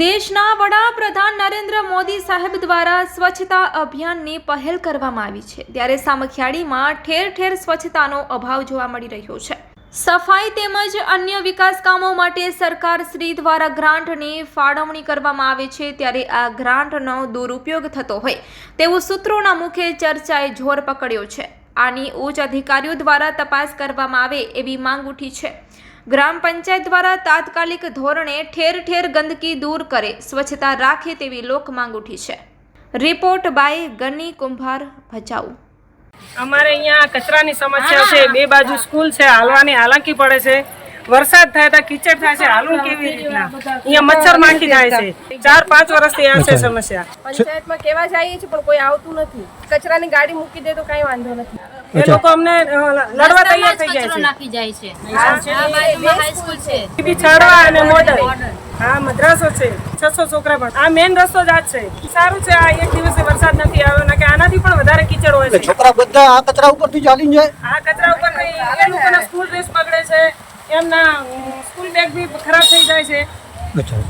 દેશના વડાપ્રધાન નરેન્દ્ર મોદી સાહેબ દ્વારા સ્વચ્છતા અભિયાનની પહેલ કરવામાં આવી છે. ત્યારે સામખિયાળીમાં ઠેર ઠેર સ્વચ્છતાનો અભાવ જોવા મળી રહ્યો છે. સફાઈ તેમજ અન્ય વિકાસ કામો માટે સરકાર શ્રી દ્વારા ગ્રાન્ટની ફાળવણી કરવામાં આવે છે. ત્યારે આ ગ્રાન્ટનો દુરુપયોગ થતો હોય તેવું સૂત્રોના મુખે ચર્ચાએ જોર પકડ્યો છે. આની ઉચ્ચ અધિકારીઓ દ્વારા તપાસ કરવામાં આવે એવી માંગ ઉઠી છે. ગ્રામ પંચાયત દ્વારા તાત્કાલિક ધોરણે ઠેર ઠેર ગંદકી દૂર કરે સ્વચ્છતા રાખે તેવી લોક માંગ ઉઠી છે. રિપોર્ટ બાય ગની કુંભાર ભચાઉ. અમારે અહીંયા કચરાની સમસ્યા છે બે બાજુ સ્કૂલ છે હાલવાની હાલાકી પડે છે. વરસાદ થાય તો કીચડ થાય છે હાલવું કેવી રીતના? અહીંયા મચ્છર માખી થાય છે. ચાર પાંચ વર્ષથી આ છે સમસ્યા. પંચાયતમાં કેવા જઈએ છીએ પણ કોઈ આવતું નથી. કચરાની ગાડી મૂકી દે તો કઈ વાંધો નથી. એ લોકો અમને લડવા તૈયાર થઈ જાય છે. નાખી જાય છે. આ બાજુમાં હાઈસ્કૂલ છે. બી છાડવા અને મોડલ હા મદ્રાસો છે. છસો છોકરા પણ. આ મેઇન રસ્તો જ આ છે. સારું છે આ એક દિવસે વરસાદ નથી આવ્યો ને કે આનાથી પણ વધારે કીચડ હોય છે. છોકરા બધા આ કચરા ઉપરથી ચાલીને જાય? આ કચરા ઉપર એ લોકોના સ્કૂલ ડ્રેસ બગડે છે. એમના સ્કૂલ બેગ બી ખરાબ થઈ જાય છે. અચ્છા.